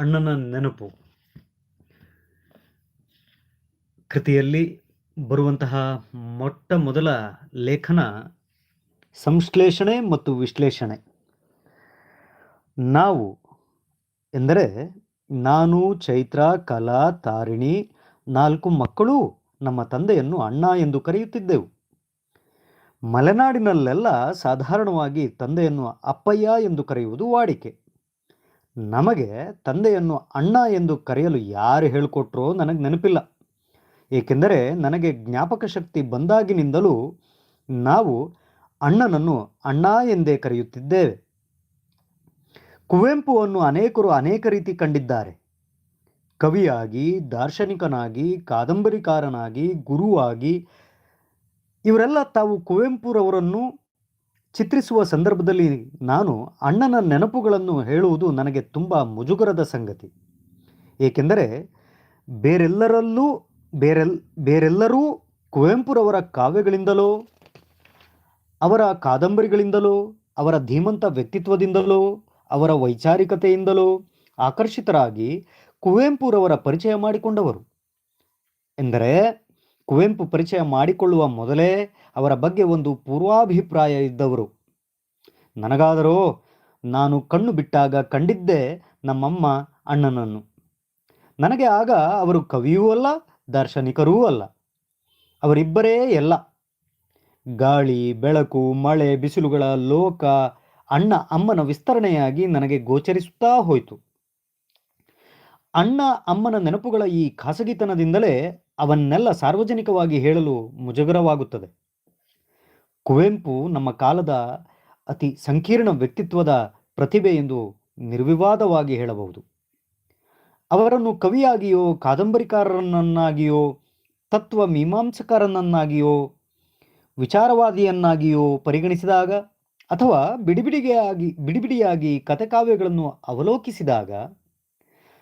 ಅಣ್ಣನ ನೆನಪು. ಕೃತಿಯಲ್ಲಿ ಬರುವಂತಹ ಮೊಟ್ಟ ಮೊದಲ ಲೇಖನ ಸಂಶ್ಲೇಷಣೆ ಮತ್ತು ವಿಶ್ಲೇಷಣೆ. ನಾವು ಎಂದರೆ ನಾನು, ಚೈತ್ರ, ಕಲಾ, ತಾರಿಣಿ ನಾಲ್ಕು ಮಕ್ಕಳು ನಮ್ಮ ತಂದೆಯನ್ನು ಅಣ್ಣ ಎಂದು ಕರೆಯುತ್ತಿದ್ದೆವು. ಮಲೆನಾಡಿನಲ್ಲೆಲ್ಲ ಸಾಧಾರಣವಾಗಿ ತಂದೆಯನ್ನು ಅಪ್ಪಯ್ಯ ಎಂದು ಕರೆಯುವುದು ವಾಡಿಕೆ. ನಮಗೆ ತಂದೆಯನ್ನು ಅಣ್ಣ ಎಂದು ಕರೆಯಲು ಯಾರು ಹೇಳಿಕೊಟ್ರೋ ನನಗೆ ನೆನಪಿಲ್ಲ. ಏಕೆಂದರೆ ನನಗೆ ಜ್ಞಾಪಕ ಶಕ್ತಿ ಬಂದಾಗಿನಿಂದಲೂ ನಾವು ಅಣ್ಣನನ್ನು ಅಣ್ಣ ಎಂದೇ ಕರೆಯುತ್ತಿದ್ದೇವೆ. ಕುವೆಂಪುವನ್ನು ಅನೇಕರು ಅನೇಕ ರೀತಿ ಕಂಡಿದ್ದಾರೆ. ಕವಿಯಾಗಿ, ದಾರ್ಶನಿಕನಾಗಿ, ಕಾದಂಬರಿಕಾರನಾಗಿ, ಗುರುವಾಗಿ ಇವರೆಲ್ಲ ತಾವು ಕುವೆಂಪುರವರನ್ನು ಚಿತ್ರಿಸುವ ಸಂದರ್ಭದಲ್ಲಿ ನಾನು ಅಣ್ಣನ ನೆನಪುಗಳನ್ನು ಹೇಳುವುದು ನನಗೆ ತುಂಬ ಮುಜುಗರದ ಸಂಗತಿ. ಏಕೆಂದರೆ ಬೇರೆಲ್ಲರಲ್ಲೂ, ಬೇರೆಲ್, ಬೇರೆಲ್ಲರೂ ಕುವೆಂಪುರವರ ಕಾವ್ಯಗಳಿಂದಲೋ, ಅವರ ಕಾದಂಬರಿಗಳಿಂದಲೋ, ಅವರ ಧೀಮಂತ ವ್ಯಕ್ತಿತ್ವದಿಂದಲೋ, ಅವರ ವೈಚಾರಿಕತೆಯಿಂದಲೋ ಆಕರ್ಷಿತರಾಗಿ ಕುವೆಂಪುರವರ ಪರಿಚಯ ಮಾಡಿಕೊಂಡವರು. ಎಂದರೆ ಕುವೆಂಪು ಪರಿಚಯ ಮಾಡಿಕೊಳ್ಳುವ ಮೊದಲೇ ಅವರ ಬಗ್ಗೆ ಒಂದು ಪೂರ್ವಾಭಿಪ್ರಾಯ ಇದ್ದವರು. ನನಗಾದರೂ, ನಾನು ಕಣ್ಣು ಬಿಟ್ಟಾಗ ಕಂಡಿದ್ದೆ ನಮ್ಮಮ್ಮ ಅಣ್ಣನನ್ನು. ನನಗೆ ಆಗ ಅವರು ಕವಿಯೂ ಅಲ್ಲ, ದಾರ್ಶನಿಕರೂ ಅಲ್ಲ. ಅವರಿಬ್ಬರೇ ಎಲ್ಲ. ಗಾಳಿ, ಬೆಳಕು, ಮಳೆ, ಬಿಸಿಲುಗಳ ಲೋಕ, ಅಣ್ಣ ಅಮ್ಮನ ವಿಸ್ತರಣೆಯಾಗಿ ನನಗೆ ಗೋಚರಿಸುತ್ತಾ ಹೋಯಿತು. ಅಣ್ಣ ಅಮ್ಮನ ನೆನಪುಗಳ ಈ ಖಾಸಗಿತನದಿಂದಲೇ ಅವನ್ನೆಲ್ಲ ಸಾರ್ವಜನಿಕವಾಗಿ ಹೇಳಲು ಮುಜುಗರವಾಗುತ್ತದೆ. ಕುವೆಂಪು ನಮ್ಮ ಕಾಲದ ಅತಿ ಸಂಕೀರ್ಣ ವ್ಯಕ್ತಿತ್ವದ ಪ್ರತಿಭೆ ಎಂದು ನಿರ್ವಿವಾದವಾಗಿ ಹೇಳಬಹುದು. ಅವರನ್ನು ಕವಿಯಾಗಿಯೋ ಕಾದಂಬರಿಕಾರರನ್ನಾಗಿಯೋ ತತ್ವ ಮೀಮಾಂಸಕಾರನನ್ನಾಗಿಯೋ ವಿಚಾರವಾದಿಯನ್ನಾಗಿಯೋ ಪರಿಗಣಿಸಿದಾಗ ಅಥವಾ ಬಿಡಿಬಿಡಿಗೆಯಾಗಿ, ಬಿಡಿಬಿಡಿಯಾಗಿ ಕಥೆಕಾವ್ಯಗಳನ್ನು ಅವಲೋಕಿಸಿದಾಗ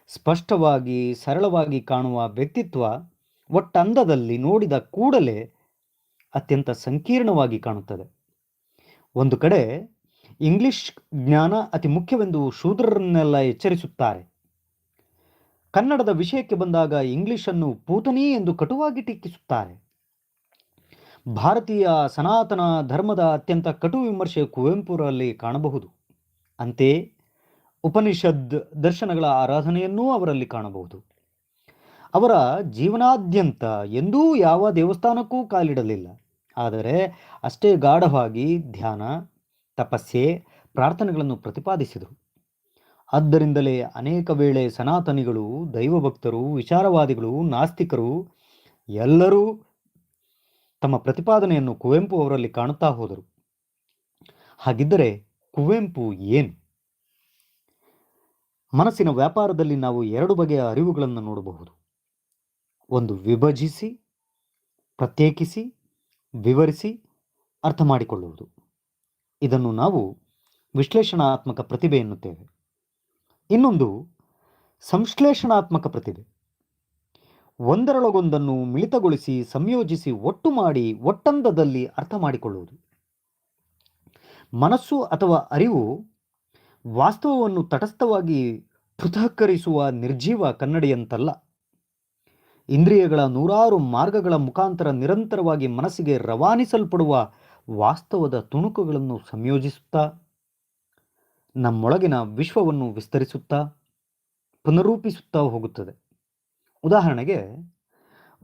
ಸ್ಪಷ್ಟವಾಗಿ, ಸರಳವಾಗಿ ಕಾಣುವ ವ್ಯಕ್ತಿತ್ವ ಒಟ್ಟಂದದಲ್ಲಿ ನೋಡಿದ ಕೂಡಲೇ ಅತ್ಯಂತ ಸಂಕೀರ್ಣವಾಗಿ ಕಾಣುತ್ತದೆ. ಒಂದು ಕಡೆ ಇಂಗ್ಲಿಷ್ ಜ್ಞಾನ ಅತಿ ಮುಖ್ಯವೆಂದು ಶೂದ್ರರನ್ನೆಲ್ಲ ಎಚ್ಚರಿಸುತ್ತಾರೆ. ಕನ್ನಡದ ವಿಷಯಕ್ಕೆ ಬಂದಾಗ ಇಂಗ್ಲಿಷನ್ನು ಪೂತನಿ ಎಂದು ಕಟುವಾಗಿ ಟೀಕಿಸುತ್ತಾರೆ. ಭಾರತೀಯ ಸನಾತನ ಧರ್ಮದ ಅತ್ಯಂತ ಕಟು ವಿಮರ್ಶೆ ಕುವೆಂಪುರಲ್ಲಿ ಕಾಣಬಹುದು. ಅಂತೆಯೇ ಉಪನಿಷದ್ ದರ್ಶನಗಳ ಆರಾಧನೆಯನ್ನೂ ಅವರಲ್ಲಿ ಕಾಣಬಹುದು. ಅವರ ಜೀವನಾದ್ಯಂತ ಎಂದೂ ಯಾವ ದೇವಸ್ಥಾನಕ್ಕೂ ಕಾಲಿಡಲಿಲ್ಲ. ಆದರೆ ಅಷ್ಟೇ ಗಾಢವಾಗಿ ಧ್ಯಾನ, ತಪಸ್ಸೆ, ಪ್ರಾರ್ಥನೆಗಳನ್ನು ಪ್ರತಿಪಾದಿಸಿದರು. ಆದ್ದರಿಂದಲೇ ಅನೇಕ ವೇಳೆ ಸನಾತನಿಗಳು, ದೈವಭಕ್ತರು, ವಿಚಾರವಾದಿಗಳು, ನಾಸ್ತಿಕರು ಎಲ್ಲರೂ ತಮ್ಮ ಪ್ರತಿಪಾದನೆಯನ್ನು ಕುವೆಂಪು ಅವರಲ್ಲಿ ಕಾಣುತ್ತಾ ಹೋದರು. ಹಾಗಿದ್ದರೆ ಕುವೆಂಪು ಏನು? ಮನಸ್ಸಿನ ವ್ಯಾಪಾರದಲ್ಲಿ ನಾವು ಎರಡು ಬಗೆಯ ಅರಿವುಗಳನ್ನು ನೋಡಬಹುದು. ಒಂದು ವಿಭಜಿಸಿ, ಪ್ರತ್ಯೇಕಿಸಿ, ವಿವರಿಸಿ ಅರ್ಥ ಮಾಡಿಕೊಳ್ಳುವುದು. ಇದನ್ನು ನಾವು ವಿಶ್ಲೇಷಣಾತ್ಮಕ ಪ್ರತಿಭೆ ಎನ್ನುತ್ತೇವೆ. ಇನ್ನೊಂದು ಸಂಶ್ಲೇಷಣಾತ್ಮಕ ಪ್ರತಿಭೆ. ಒಂದರೊಳಗೊಂದನ್ನು ಮಿಳಿತಗೊಳಿಸಿ, ಸಂಯೋಜಿಸಿ, ಒಟ್ಟು ಮಾಡಿ, ಒಟ್ಟಂದದಲ್ಲಿ ಅರ್ಥ ಮಾಡಿಕೊಳ್ಳುವುದು. ಮನಸ್ಸು ಅಥವಾ ಅರಿವು ವಾಸ್ತವವನ್ನು ತಟಸ್ಥವಾಗಿ ಪೃಥಕ್ಕರಿಸುವ ನಿರ್ಜೀವ ಕನ್ನಡಿಯಂತಲ್ಲ. ಇಂದ್ರಿಯಗಳ ನೂರಾರು ಮಾರ್ಗಗಳ ಮುಖಾಂತರ ನಿರಂತರವಾಗಿ ಮನಸ್ಸಿಗೆ ರವಾನಿಸಲ್ಪಡುವ ವಾಸ್ತವದ ತುಣುಕುಗಳನ್ನು ಸಂಯೋಜಿಸುತ್ತಾ, ನಮ್ಮೊಳಗಿನ ವಿಶ್ವವನ್ನು ವಿಸ್ತರಿಸುತ್ತಾ, ಪುನರೂಪಿಸುತ್ತಾ ಹೋಗುತ್ತದೆ. ಉದಾಹರಣೆಗೆ,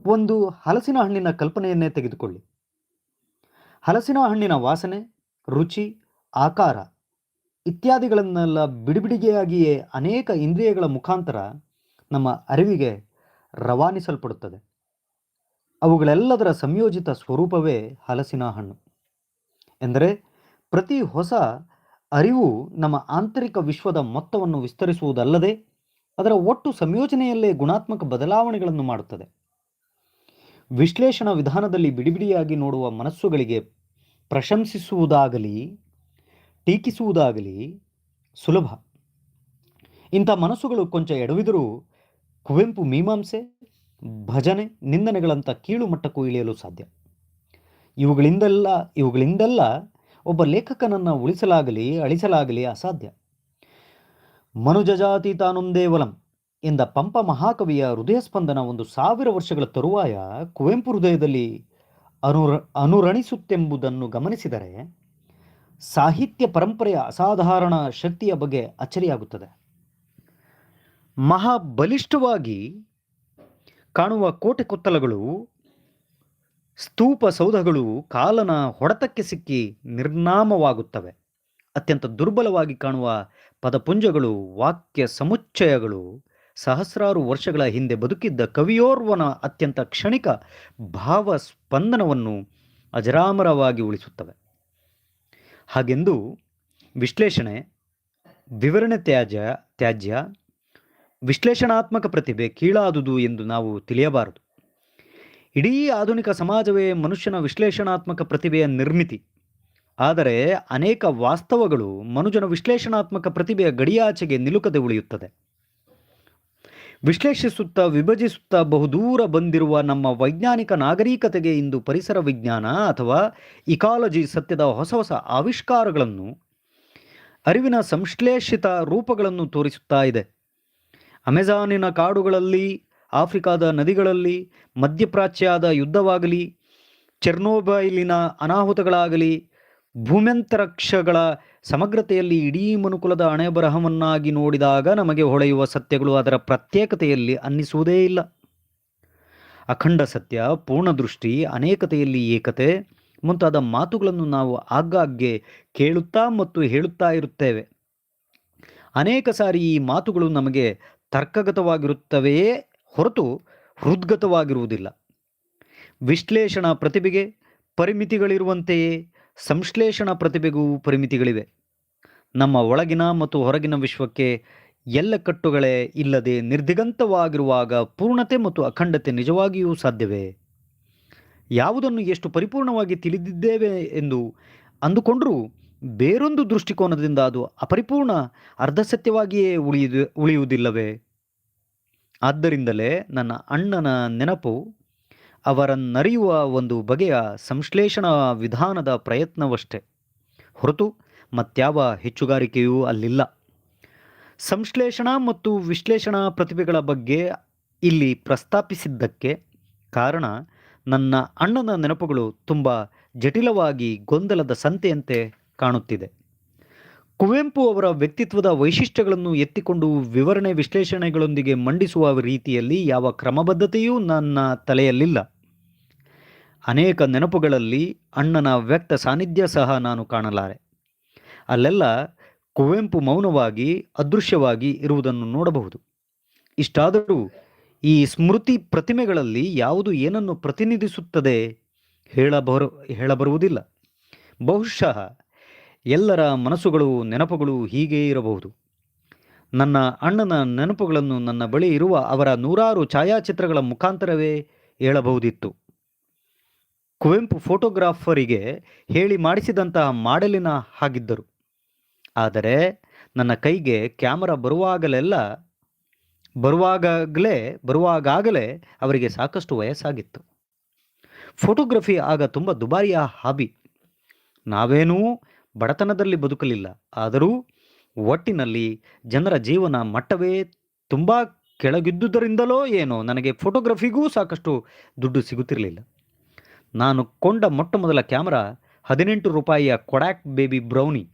ಒಂದು ಹಲಸಿನ ಹಣ್ಣಿನ ಕಲ್ಪನೆಯನ್ನೇ ತೆಗೆದುಕೊಳ್ಳಿ. ಹಲಸಿನ ಹಣ್ಣಿನ ವಾಸನೆ, ರುಚಿ, ಆಕಾರ ಇತ್ಯಾದಿಗಳನ್ನೆಲ್ಲ ಬಿಡಿಬಿಡಿಗೆಯಾಗಿಯೇ ಅನೇಕ ಇಂದ್ರಿಯಗಳ ಮುಖಾಂತರ ನಮ್ಮ ಅರಿವಿಗೆ ರವಾನಿಸಲ್ಪಡುತ್ತದೆ. ಅವುಗಳೆಲ್ಲದರ ಸಂಯೋಜಿತ ಸ್ವರೂಪವೇ ಹಲಸಿನ ಹಣ್ಣು. ಎಂದರೆ ಪ್ರತಿ ಹೊಸ ಅರಿವು ನಮ್ಮ ಆಂತರಿಕ ವಿಶ್ವದ ಮೊತ್ತವನ್ನು ವಿಸ್ತರಿಸುವುದಲ್ಲದೆ ಅದರ ಒಟ್ಟು ಸಂಯೋಜನೆಯಲ್ಲೇ ಗುಣಾತ್ಮಕ ಬದಲಾವಣೆಗಳನ್ನು ಮಾಡುತ್ತದೆ. ವಿಶ್ಲೇಷಣಾ ವಿಧಾನದಲ್ಲಿ ಬಿಡಿಬಿಡಿಯಾಗಿ ನೋಡುವ ಮನಸ್ಸುಗಳಿಗೆ ಪ್ರಶಂಸಿಸುವುದಾಗಲಿ, ಟೀಕಿಸುವುದಾಗಲಿ ಸುಲಭ. ಇಂಥ ಮನಸ್ಸುಗಳು ಕೊಂಚ ಎಡವಿದರೂ ಕುವೆಂಪು ಮೀಮಾಂಸೆ, ಭಜನೆ ನಿಂದನೆಗಳಂಥ ಕೀಳು ಮಟ್ಟಕ್ಕೂ ಇಳಿಯಲು ಸಾಧ್ಯ. ಇವುಗಳಿಂದೆಲ್ಲ ಇವುಗಳಿಂದೆಲ್ಲ ಒಬ್ಬ ಲೇಖಕನನ್ನು ಉಳಿಸಲಾಗಲಿ, ಅಳಿಸಲಾಗಲಿ ಅಸಾಧ್ಯ. ಮನುಜಜಾತಿ ತಾನೊಂದೇ ವಲಂ ಎಂದ ಪಂಪ ಮಹಾಕವಿಯ ಹೃದಯ ಸ್ಪಂದನ ಒಂದು ಸಾವಿರ ವರ್ಷಗಳ ತರುವಾಯ ಕುವೆಂಪು ಹೃದಯದಲ್ಲಿ ಅನುರ, ಅನುರಣಿಸುತ್ತೆಂಬುದನ್ನು ಗಮನಿಸಿದರೆ ಸಾಹಿತ್ಯ ಪರಂಪರೆಯ ಅಸಾಧಾರಣ ಶಕ್ತಿಯ ಬಗ್ಗೆ ಅಚ್ಚರಿಯಾಗುತ್ತದೆ. ಮಹಾಬಲಿಷ್ಠವಾಗಿ ಕಾಣುವ ಕೋಟೆ ಕೊತ್ತಲಗಳು, ಸ್ತೂಪ ಸೌಧಗಳು ಕಾಲನ ಹೊಡೆತಕ್ಕೆ ಸಿಕ್ಕಿ ನಿರ್ನಾಮವಾಗುತ್ತವೆ. ಅತ್ಯಂತ ದುರ್ಬಲವಾಗಿ ಕಾಣುವ ಪದಪುಂಜಗಳು, ವಾಕ್ಯ ಸಮುಚ್ಚಯಗಳು, ಸಹಸ್ರಾರು ವರ್ಷಗಳ ಹಿಂದೆ ಬದುಕಿದ್ದ ಕವಿಯೋರ್ವನ ಅತ್ಯಂತ ಕ್ಷಣಿಕ ಭಾವ ಸ್ಪಂದನವನ್ನು ಅಜರಾಮರವಾಗಿ ಉಳಿಸುತ್ತವೆ. ಹಾಗೆಂದು ವಿಶ್ಲೇಷಣೆ, ವಿವರಣೆ ತ್ಯಾಜ್ಯ ತ್ಯಾಜ್ಯ ವಿಶ್ಲೇಷಣಾತ್ಮಕ ಪ್ರತಿಭೆ ಕೀಳಾದುದು ಎಂದು ನಾವು ತಿಳಿಯಬಾರದು. ಇಡೀ ಆಧುನಿಕ ಸಮಾಜವೇ ಮನುಷ್ಯನ ವಿಶ್ಲೇಷಣಾತ್ಮಕ ಪ್ರತಿಭೆಯ ನಿರ್ಮಿತಿ. ಆದರೆ ಅನೇಕ ವಾಸ್ತವಗಳು ಮನುಜನ ವಿಶ್ಲೇಷಣಾತ್ಮಕ ಪ್ರತಿಭೆಯ ಗಡಿಯಾಚೆಗೆ ನಿಲುಕದೆ ಉಳಿಯುತ್ತದೆ. ವಿಶ್ಲೇಷಿಸುತ್ತಾ ವಿಭಜಿಸುತ್ತಾ ಬಹುದೂರ ಬಂದಿರುವ ನಮ್ಮ ವೈಜ್ಞಾನಿಕ ನಾಗರಿಕತೆಗೆ ಇಂದು ಪರಿಸರ ವಿಜ್ಞಾನ ಅಥವಾ ಇಕಾಲಜಿ ಸತ್ಯದ ಹೊಸ ಹೊಸ ಆವಿಷ್ಕಾರಗಳನ್ನು, ಅರಿವಿನ ಸಂಶ್ಲೇಷಿತ ರೂಪಗಳನ್ನು ತೋರಿಸುತ್ತಾ ಇದೆ. ಅಮೆಜಾನಿನ ಕಾಡುಗಳಲ್ಲಿ, ಆಫ್ರಿಕಾದ ನದಿಗಳಲ್ಲಿ, ಮಧ್ಯಪ್ರಾಚ್ಯದ ಯುದ್ಧವಾಗಲಿ, ಚೆರ್ನೋಬೈಲಿನ ಅನಾಹುತಗಳಾಗಲಿ, ಭೂಮ್ಯಂತರಕ್ಷಗಳ ಸಮಗ್ರತೆಯಲ್ಲಿ ಇಡೀ ಮನುಕುಲದ ಹಣೆಬರಹವನ್ನಾಗಿ ನೋಡಿದಾಗ ನಮಗೆ ಹೊಳೆಯುವ ಸತ್ಯಗಳು ಅದರ ಪ್ರತ್ಯೇಕತೆಯಲ್ಲಿ ಅನ್ನಿಸುವುದೇ ಇಲ್ಲ. ಅಖಂಡ ಸತ್ಯ, ಪೂರ್ಣ ದೃಷ್ಟಿ, ಅನೇಕತೆಯಲ್ಲಿ ಏಕತೆ, ಮುಂತಾದ ಮಾತುಗಳನ್ನು ನಾವು ಆಗಾಗ್ಗೆ ಕೇಳುತ್ತಾ ಮತ್ತು ಹೇಳುತ್ತಾ ಇರುತ್ತೇವೆ. ಅನೇಕ ಸಾರಿ ಈ ಮಾತುಗಳು ನಮಗೆ ತರ್ಕಗತವಾಗಿರುತ್ತವೆಯೇ ಹೊರತು ಹೃದ್ಗತವಾಗಿರುವುದಿಲ್ಲ. ವಿಶ್ಲೇಷಣಾ ಪ್ರತಿಭೆಗೆ ಪರಿಮಿತಿಗಳಿರುವಂತೆಯೇ ಸಂಶ್ಲೇಷಣಾ ಪ್ರತಿಭೆಗೂ ಪರಿಮಿತಿಗಳಿವೆ. ನಮ್ಮ ಒಳಗಿನ ಮತ್ತು ಹೊರಗಿನ ವಿಶ್ವಕ್ಕೆ ಎಲ್ಲ ಕಟ್ಟುಗಳೇ ಇಲ್ಲದೆ ನಿರ್ದಿಗಂತವಾಗಿರುವಾಗ ಪೂರ್ಣತೆ ಮತ್ತು ಅಖಂಡತೆ ನಿಜವಾಗಿಯೂ ಸಾಧ್ಯವೇ? ಯಾವುದನ್ನು ಎಷ್ಟು ಪರಿಪೂರ್ಣವಾಗಿ ತಿಳಿದಿದ್ದೇವೆ ಎಂದು ಅಂದುಕೊಂಡರೂ ಬೇರೊಂದು ದೃಷ್ಟಿಕೋನದಿಂದ ಅದು ಅಪರಿಪೂರ್ಣ ಅರ್ಧಸತ್ಯವಾಗಿಯೇ ಉಳಿಯುದು ಉಳಿಯುವುದಿಲ್ಲವೇ? ಆದ್ದರಿಂದಲೇ ನನ್ನ ಅಣ್ಣನ ನೆನಪು ಅವರನ್ನರಿಯುವ ಒಂದು ಬಗೆಯ ಸಂಶ್ಲೇಷಣಾ ವಿಧಾನದ ಪ್ರಯತ್ನವಷ್ಟೇ. ಹೊರತು ಮತ್ಯಾವ ಹೆಚ್ಚುಗಾರಿಕೆಯೂ ಅಲ್ಲಿಲ್ಲ. ಸಂಶ್ಲೇಷಣಾ ಮತ್ತು ವಿಶ್ಲೇಷಣಾ ಪ್ರತಿಭೆಗಳ ಬಗ್ಗೆ ಇಲ್ಲಿ ಪ್ರಸ್ತಾಪಿಸಿದ್ದಕ್ಕೆ ಕಾರಣ ನನ್ನ ಅಣ್ಣನ ನೆನಪುಗಳು ತುಂಬ ಜಟಿಲವಾಗಿ ಗೊಂದಲದ ಸಂತೆಯಂತೆ ಕಾಣುತ್ತಿದೆ. ಕುವೆಂಪು ಅವರ ವ್ಯಕ್ತಿತ್ವದ ವೈಶಿಷ್ಟ್ಯಗಳನ್ನು ಎತ್ತಿಕೊಂಡು ವಿವರಣೆ ವಿಶ್ಲೇಷಣೆಗಳೊಂದಿಗೆ ಮಂಡಿಸುವ ರೀತಿಯಲ್ಲಿ ಯಾವ ಕ್ರಮಬದ್ಧತೆಯೂ ನನ್ನ ತಲೆಯಲ್ಲಿಲ್ಲ. ಅನೇಕ ನೆನಪುಗಳಲ್ಲಿ ಅಣ್ಣನ ವ್ಯಕ್ತ ಸಾನ್ನಿಧ್ಯ ಸಹ ನಾನು ಕಾಣಲಾರೆ. ಅಲ್ಲೆಲ್ಲ ಕುವೆಂಪು ಮೌನವಾಗಿ, ಅದೃಶ್ಯವಾಗಿ ಇರುವುದನ್ನು ನೋಡಬಹುದು. ಇಷ್ಟಾದರೂ ಈ ಸ್ಮೃತಿ ಪ್ರತಿಮೆಗಳಲ್ಲಿ ಯಾವುದು ಏನನ್ನು ಪ್ರತಿನಿಧಿಸುತ್ತದೆ ಹೇಳಬರು, ಹೇಳಬರುವುದಿಲ್ಲ. ಬಹುಶಃ ಎಲ್ಲರ ಮನಸ್ಸುಗಳು, ನೆನಪುಗಳು ಹೀಗೇ ಇರಬಹುದು. ನನ್ನ ಅಣ್ಣನ ನೆನಪುಗಳನ್ನು ನನ್ನ ಬಳಿ ಇರುವ ಅವರ ನೂರಾರು ಛಾಯಾಚಿತ್ರಗಳ ಮುಖಾಂತರವೇ ಹೇಳಬಹುದಿತ್ತು. ಕುವೆಂಪು ಫೋಟೋಗ್ರಾಫರಿಗೆ ಹೇಳಿ ಮಾಡಿಸಿದಂತಹ ಮಾಡೆಲಿನ ಹಾಗಿದ್ದರು. ಆದರೆ ನನ್ನ ಕೈಗೆ ಕ್ಯಾಮರಾ ಬರುವಾಗಲೆಲ್ಲ, ಬರುವಾಗಲೇ ಬರುವಾಗಲೇ ಅವರಿಗೆ ಸಾಕಷ್ಟು ವಯಸ್ಸಾಗಿತ್ತು. ಫೋಟೋಗ್ರಫಿ ಆಗ ತುಂಬ ದುಬಾರಿಯ ಹಾಬಿ. ನಾವೇನೂ ಬಡತನದಲ್ಲಿ ಬದುಕಲಿಲ್ಲ. ಆದರೂ ಒಟ್ಟಿನಲ್ಲಿ ಜನರ ಜೀವನ ಮಟ್ಟವೇ ತುಂಬ ಕೆಳಗಿದ್ದುದರಿಂದಲೋ ಏನೋ ನನಗೆ ಫೋಟೋಗ್ರಫಿಗೂ ಸಾಕಷ್ಟು ದುಡ್ಡು ಸಿಗುತ್ತಿರಲಿಲ್ಲ. ನಾನು ಕೊಂಡ ಮೊಟ್ಟ ಮೊದಲ ಕ್ಯಾಮರಾ ಹದಿನೆಂಟು ರೂಪಾಯಿಯ ಕೊಡಾಕ್ ಬೇಬಿ ಬ್ರೌನಿ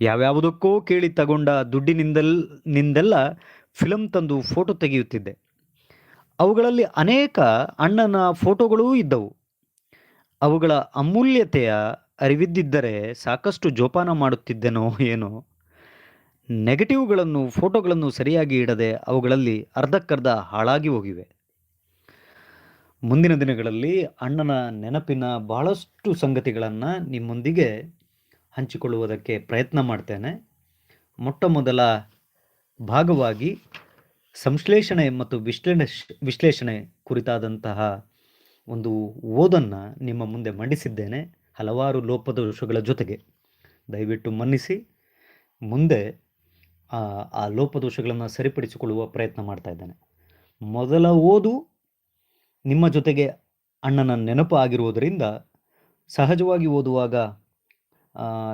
ಯಾವ್ಯಾವುದಕ್ಕೋ ಕೇಳಿ ತಗೊಂಡ ದುಡ್ಡಿನಿಂದಲ್, ನಿಂದೆಲ್ಲ ಫಿಲಮ್ ತಂದು ಫೋಟೋ ತೆಗೆಯುತ್ತಿದ್ದೆ. ಅವುಗಳಲ್ಲಿ ಅನೇಕ ಅಣ್ಣನ ಫೋಟೋಗಳೂ ಇದ್ದವು. ಅವುಗಳ ಅಮೂಲ್ಯತೆಯ ಅರಿವಿದ್ದಿದ್ದರೆ ಸಾಕಷ್ಟು ಜೋಪಾನ ಮಾಡುತ್ತಿದ್ದೆನೋ ಏನೋ. ನೆಗೆಟಿವ್ಗಳನ್ನು, ಫೋಟೋಗಳನ್ನು ಸರಿಯಾಗಿ ಇಡದೆ ಅವುಗಳಲ್ಲಿ ಅರ್ಧಕ್ಕರ್ಧ ಹಾಳಾಗಿ ಹೋಗಿವೆ. ಮುಂದಿನ ದಿನಗಳಲ್ಲಿ ಅಣ್ಣನ ನೆನಪಿನ ಬಹಳಷ್ಟು ಸಂಗತಿಗಳನ್ನು ನಿಮ್ಮೊಂದಿಗೆ ಹಂಚಿಕೊಳ್ಳುವುದಕ್ಕೆ ಪ್ರಯತ್ನ ಮಾಡ್ತೇನೆ. ಮೊಟ್ಟ ಮೊದಲ ಭಾಗವಾಗಿ ಸಂಶ್ಲೇಷಣೆ ಮತ್ತು ವಿಶ್ಲೇಷ, ವಿಶ್ಲೇಷಣೆ ಕುರಿತಾದಂತಹ ಒಂದು ಓದನ್ನು ನಿಮ್ಮ ಮುಂದೆ ಮಂಡಿಸಿದ್ದೇನೆ. ಹಲವಾರು ಲೋಪದೋಷಗಳ ಜೊತೆಗೆ ದಯವಿಟ್ಟು ಮನ್ನಿಸಿ, ಮುಂದೆ ಆ ಲೋಪದೋಷಗಳನ್ನು ಸರಿಪಡಿಸಿಕೊಳ್ಳುವ ಪ್ರಯತ್ನ ಮಾಡ್ತಾ ಇದ್ದೇನೆ. ಮೊದಲ ಓದು ನಿಮ್ಮ ಜೊತೆಗೆ ಅಣ್ಣನ ನೆನಪು ಆಗಿರುವುದರಿಂದ ಸಹಜವಾಗಿ ಓದುವಾಗ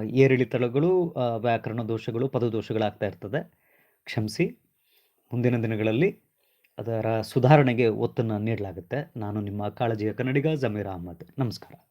ಏರಿಳಿತಳಗಳು ವ್ಯಾಕರಣ ದೋಷಗಳು ಪದದೋಷಗಳಾಗ್ತಾ ಇರ್ತದೆ. ಕ್ಷಮಿಸಿ, ಮುಂದಿನ ದಿನಗಳಲ್ಲಿ ಅದರ ಸುಧಾರಣೆಗೆ ಒತ್ತನ್ನು ನೀಡಲಾಗುತ್ತೆ. ನಾನು ನಿಮ್ಮ ಕಾಳಜಿಯ ಕನ್ನಡಿಗ ಜಮೀರ್ ಅಹಮದ್. ನಮಸ್ಕಾರ.